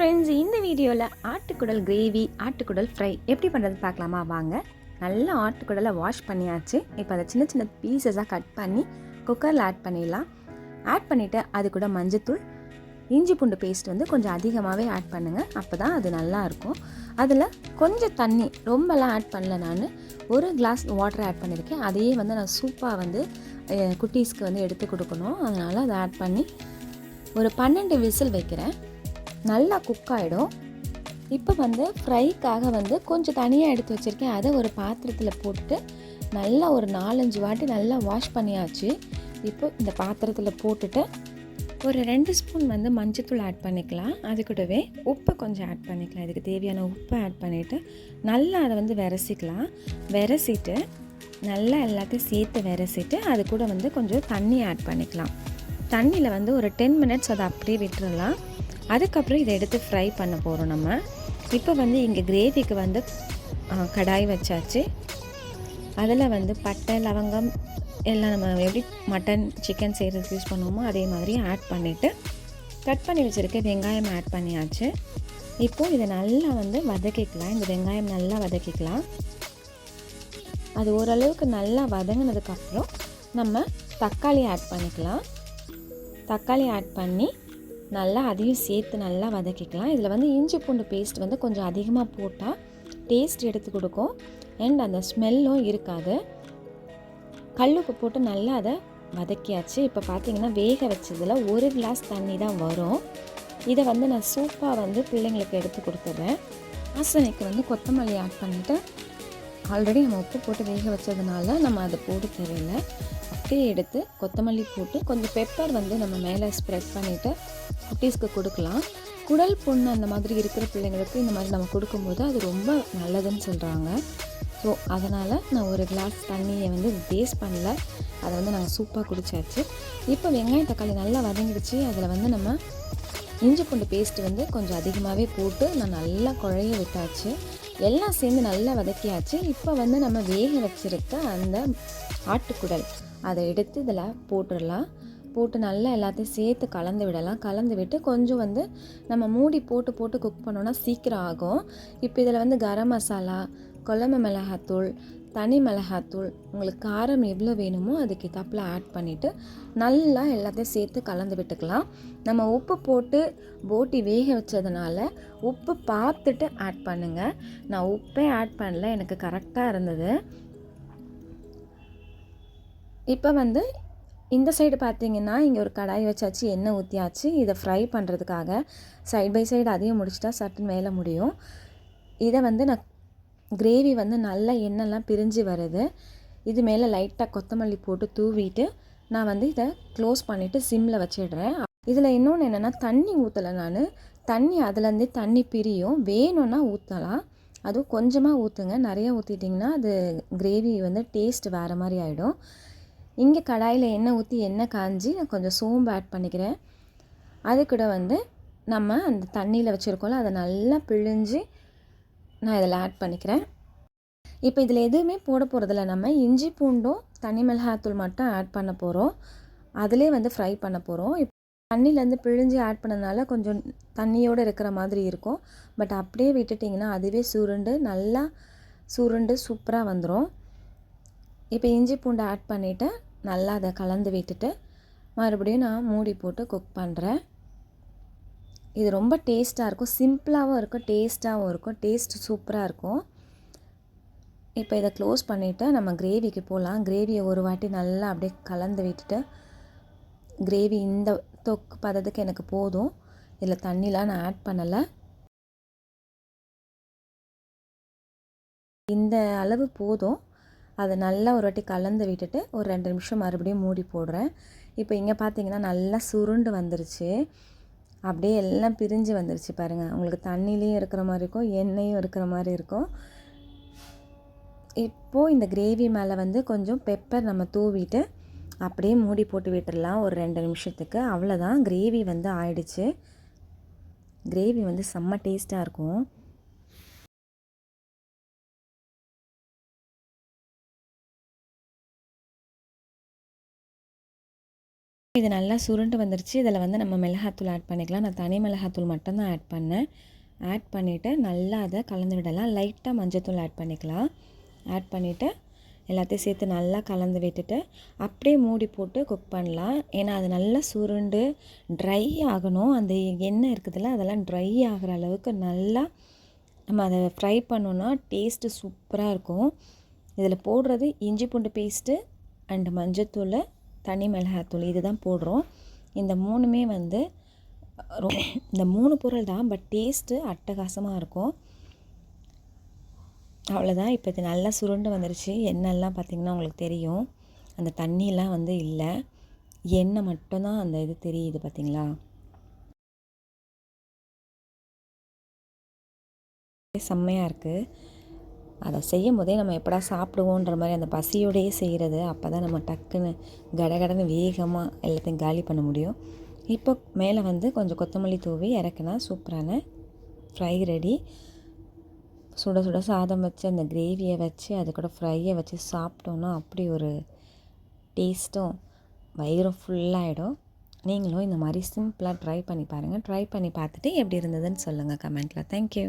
Friends இந்த வீடியோவில் ஆட்டுக்குடல் gravy ஆட்டுக்குடல் fry எப்படி பண்ணுறது பார்க்கலாமா? வாங்க. நல்லா ஆட்டுக்குடலை வாஷ் பண்ணியாச்சு. இப்போ அதை சின்ன சின்ன பீசஸாக கட் பண்ணி குக்கரில் ஆட் பண்ணிடலாம். ஆட் பண்ணிவிட்டு அது கூட மஞ்சத்தூள் இஞ்சி பூண்டு பேஸ்ட் வந்து கொஞ்சம் அதிகமாகவே ஆட் பண்ணுங்கள் அப்போ தான் அது நல்லாயிருக்கும் அதில் கொஞ்சம் தண்ணி ரொம்பலாம் ஆட் பண்ணல நான். ஒரு கிளாஸ் வாட்டர் ஆட் பண்ணியிருக்கேன் அதையே வந்து நான் சூப்பாக வந்து குட்டீஸ்க்கு வந்து எடுத்து கொடுக்கணும். அதனால் அதை ஆட் பண்ணி ஒரு பன்னெண்டு விசில் வைக்கிறேன். நல்லா குக் ஆகிடும் இப்போ வந்து ஃப்ரைக்காக வந்து கொஞ்சம் தனியாக எடுத்து வச்சுருக்கேன். அதை ஒரு பாத்திரத்தில் போட்டு நல்லா ஒரு நாலஞ்சு வாட்டி நல்லா வாஷ் பண்ணியாச்சு. இப்போ இந்த பாத்திரத்தில் போட்டுட்டு ஒரு ரெண்டு ஸ்பூன் வந்து மஞ்சத்தூள் ஆட் பண்ணிக்கலாம். அது கூடவே உப்பு கொஞ்சம் ஆட் பண்ணிக்கலாம். இதுக்கு தேவையான உப்பு ஆட் பண்ணிவிட்டு நல்லா அதை வந்து விரசிக்கலாம். விரசிட்டு நல்லா எல்லாத்தையும் சேர்த்து விரசிட்டு அது கூட வந்து கொஞ்சம் தண்ணி ஆட் பண்ணிக்கலாம். தண்ணியில் வந்து ஒரு டென் மினிட்ஸ் அதை அப்படியே விட்டுறலாம். அதுக்கப்புறம் இதை எடுத்து ஃப்ரை பண்ண போகிறோம் நம்ம. இப்போ வந்து இங்கே கிரேவிக்கு வந்து கடாய் வச்சாச்சு. அதில் வந்து பட்டை லவங்கம் எல்லாம் நம்ம எப்படி மட்டன் சிக்கன் செய்கிறதுக்கு யூஸ் பண்ணுவோமோ அதே மாதிரி ஆட் பண்ணிவிட்டு கட் பண்ணி வச்சுருக்க வெங்காயம் ஆட் பண்ணியாச்சு. இப்போது இதை நல்லா வந்து வதக்கிக்கலாம். இந்த வெங்காயம் நல்லா வதக்கிக்கலாம். அது ஓரளவுக்கு நல்லா வதங்கினதுக்கப்புறம் நம்ம தக்காளி ஆட் பண்ணிக்கலாம். தக்காளி ஆட் பண்ணி நல்லா அதையும் சேர்த்து நல்லா வதக்கிக்கலாம். இதில் வந்து இஞ்சி பூண்டு பேஸ்ட் வந்து கொஞ்சம் அதிகமாக போட்டால் டேஸ்ட் எடுத்து கொடுக்கும். அண்ட் அந்த ஸ்மெல்லும் இருக்காது. கல்லுப்பு போட்டு நல்லா அதை வதக்கியாச்சு. இப்போ பார்த்தீங்கன்னா வேக வச்சதில் ஒரு கிளாஸ் தண்ணி தான் வரும். இதை வந்து நான் சூப்பாக வந்து பிள்ளைங்களுக்கு எடுத்து கொடுத்துருவேன் வாசனைக்கு வந்து கொத்தமல்லி ஆட் பண்ணிவிட்டு ஆல்ரெடி நம்ம உப்பு போட்டு வேக வச்சதுனால நம்ம அதை போட தேவையில்லை அப்படியே எடுத்து கொத்தமல்லி போட்டு கொஞ்சம் பெப்பர் வந்து நம்ம மேலே ஸ்ப்ரெட் பண்ணிவிட்டு குட்டீஸ்க்கு கொடுக்கலாம். குடல் புண்ணு அந்த மாதிரி இருக்கிற பிள்ளைங்களுக்கு இந்த மாதிரி நம்ம கொடுக்கும்போது அது ரொம்ப நல்லதுன்னு சொல்கிறாங்க ஸோ அதனால் நான் ஒரு கிளாஸ் தண்ணியை வந்து வேஸ்ட் பண்ணல. அதை வந்து நாங்கள் சூப்பாக குடிச்சாச்சு. இப்போ வெங்காயம் தக்காளி நல்லா வதங்கிடுச்சு. அதில் வந்து நம்ம இஞ்சி பூண்டு பேஸ்ட் வந்து கொஞ்சம் அதிகமாகவே போட்டு நான் நல்லா குழைய விட்டாச்சு. எல்லாம் சேர்ந்து நல்லா வதக்கியாச்சு. இப்போ வந்து நம்ம வேக வச்சிருக்க அந்த ஆட்டுக்குடல். அதை எடுத்து இதில் போட்டுடலாம். போட்டு நல்லா எல்லாத்தையும் சேர்த்து கலந்து விடலாம். கலந்து விட்டு கொஞ்சம் வந்து நம்ம மூடி போட்டு போட்டு குக் பண்ணோன்னா சீக்கிரம் ஆகும். இப்போ இதில் வந்து கரம் மசாலா குழம்பு மிளகாத்தூள் தனி மிளகாத்தூள் உங்களுக்கு காரம் எவ்வளோ வேணுமோ அதுக்கு தப்பில் ஆட் பண்ணிவிட்டு நல்லா எல்லாத்தையும் சேர்த்து கலந்து விட்டுக்கலாம். நம்ம உப்பு போட்டு போட்டி வேக வச்சதுனால உப்பு பார்த்துட்டு ஆட் பண்ணுங்கள் நான் உப்பே ஆட் பண்ணல எனக்கு கரெக்டாக இருந்தது. இப்போ வந்து இந்த சைடு பார்த்தீங்கன்னா இங்கே ஒரு கடாய் வச்சாச்சு எண்ணெய் ஊற்றியாச்சு இதை ஃப்ரை பண்ணுறதுக்காக சைட் பை சைடு அதையும் முடிச்சிட்டா சட்டு மேலே முடியும். இதை வந்து நான் கிரேவி வந்து நல்லா எண்ணெய்லாம் பிரிஞ்சு வருது. இது மேலே லைட்டாக கொத்தமல்லி போட்டு தூவிட்டு நான் வந்து இதை க்ளோஸ் பண்ணிவிட்டு சிம்மில் வச்சிடுறேன். இதில் இன்னொன்று என்னென்னா தண்ணி ஊற்றலை நான். தண்ணி அதுலேருந்தே தண்ணி பிரியும். வேணும்னா ஊற்றலாம் அதுவும் கொஞ்சமாக ஊற்றுங்க நிறைய ஊற்றிட்டிங்கன்னா அது கிரேவி வந்து டேஸ்ட் வேறு மாதிரி ஆகிடும் இங்கே கடாயில் எண்ணெய் ஊற்றி எண்ணெய் காஞ்சி நான் கொஞ்சம் சோம்பு ஆட் பண்ணிக்கிறேன். அது கூட வந்து நம்ம அந்த தண்ணியில் வச்சுருக்கோம்ல அதை நல்லா பிழிஞ்சு நான் இதில் ஆட் பண்ணிக்கிறேன். இப்போ இதில் எதுவுமே போட போகிறதில்ல நம்ம இஞ்சி பூண்டும் தனி மிளகாத்தூள் மட்டும் ஆட் பண்ண போகிறோம் அதிலே வந்து ஃப்ரை பண்ண போகிறோம் இப்போ தண்ணியிலேருந்து பிழிஞ்சு ஆட் பண்ணனால கொஞ்சம் தண்ணியோடு இருக்கிற மாதிரி இருக்கும். பட் அப்படியே விட்டுட்டிங்கன்னா அதுவே சுருண்டு நல்லா சுருண்டு சூப்பராக வந்துடும் இப்போ இஞ்சி பூண்டு ஆட் பண்ணிவிட்டு நல்லா அதை கலந்து விட்டுட்டு மறுபடியும் நான் மூடி போட்டு குக் பண்ணுறேன் இது ரொம்ப டேஸ்ட்டாக இருக்கும். சிம்பிளாகவும் இருக்கும் டேஸ்ட்டாகவும் இருக்கும் டேஸ்ட் சூப்பராக இருக்கும். இப்போ இதை க்ளோஸ் பண்ணிவிட்டு நம்ம கிரேவிக்கு போகலாம் கிரேவியை ஒரு வாட்டி நல்லா அப்படியே கலந்து விட்டுட்டு கிரேவி இந்த தொக்கு பதத்துக்கு எனக்கு போதும். இதில் தண்ணிலாம் நான் ஆட் பண்ணலை. இந்த அளவு போதும். அதை நல்லா ஒரு வாட்டி கலந்து விட்டுட்டு ஒரு ரெண்டு நிமிஷம் மறுபடியும் மூடி போடுறேன். இப்போ இங்கே பார்த்தீங்கன்னா நல்லா சுருண்டு வந்துருச்சு. அப்படியே எல்லாம் பிரிஞ்சு வந்துருச்சு பாருங்கள் உங்களுக்கு தண்ணிலையும் இருக்கிற மாதிரி இருக்கும் எண்ணெயும் இருக்கிற மாதிரி இருக்கும். இப்போது இந்த கிரேவி மேலே வந்து கொஞ்சம் பெப்பர் நம்ம தூவிட்டு அப்படியே மூடி போட்டு விட்டுடலாம் ஒரு ரெண்டு நிமிஷத்துக்கு. அவ்வளோதான் கிரேவி வந்து ஆயிடுச்சு. கிரேவி வந்து செம்ம டேஸ்ட்டாக இருக்கும். இது நல்லா சுருண்டு வந்துருச்சு. இதில் வந்து நம்ம மிளகாத்தூள் ஆட் பண்ணிக்கலாம். நான் தனி மிளகாத்தூள் மட்டும்தான் ஆட் பண்ணேன். ஆட் பண்ணிவிட்டு நல்லா அதை கலந்து விடலாம். லைட்டாக மஞ்சத்தூள் ஆட் பண்ணிக்கலாம். ஆட் பண்ணிவிட்டு எல்லாத்தையும் சேர்த்து நல்லா கலந்து விட்டுட்டு அப்படியே மூடி போட்டு குக் பண்ணலாம். ஏன்னா அது நல்லா சுருண்டு ட்ரை ஆகணும். அந்த எண்ணெய் இருக்குதுல்ல அதெல்லாம் ட்ரை ஆகிற அளவுக்கு நல்லா நம்ம அதை ஃப்ரை பண்ணோன்னா டேஸ்ட்டு சூப்பராக இருக்கும். இதில் போடுறது இஞ்சி பூண்டு பேஸ்ட்டு அண்டு மஞ்சத்தூள் தனி மிளகாத்தூள் இது தான் போடுறோம். இந்த மூணுமே வந்து ரொ இந்த மூணு பொருள் தான் பட் டேஸ்ட்டு அட்டகாசமாக இருக்கும். அவ்வளோதான் இப்போ இது நல்லா சுருண்டு வந்துருச்சு. எண்ணெய்லாம் பார்த்திங்கன்னா உங்களுக்கு தெரியும். அந்த தண்ணியெலாம் வந்து இல்லை. எண்ணெய் மட்டும்தான் அந்த இது தெரியுது பார்த்திங்களா செம்மையாக இருக்குது அதை செய்யும் போதே நம்ம எப்படா சாப்பிடுவோன்ற மாதிரி அந்த பசியோடையே செய்கிறது அப்போ தான் நம்ம டக்குன்னு கடகடன்னு வேகமாக எல்லாத்தையும் காலி பண்ண முடியும். இப்போ மேலே வந்து கொஞ்சம் கொத்தமல்லி தூவி இறக்குனா சூப்பரான ஃப்ரை ரெடி சுட சுட சாதம் வச்சு அந்த கிரேவியை வச்சு அது கூட ஃப்ரையை வச்சு சாப்பிட்டோன்னா அப்படி ஒரு டேஸ்ட்டும் வயிறும் ஃபுல்லாகிடும் நீங்களும் இந்த மாதிரி சிம்பிளாக ட்ரை பண்ணி பாருங்கள் ட்ரை பண்ணி பார்த்துட்டு எப்படி இருந்ததுன்னு சொல்லுங்கள் கமெண்ட்டில் தேங்க்யூ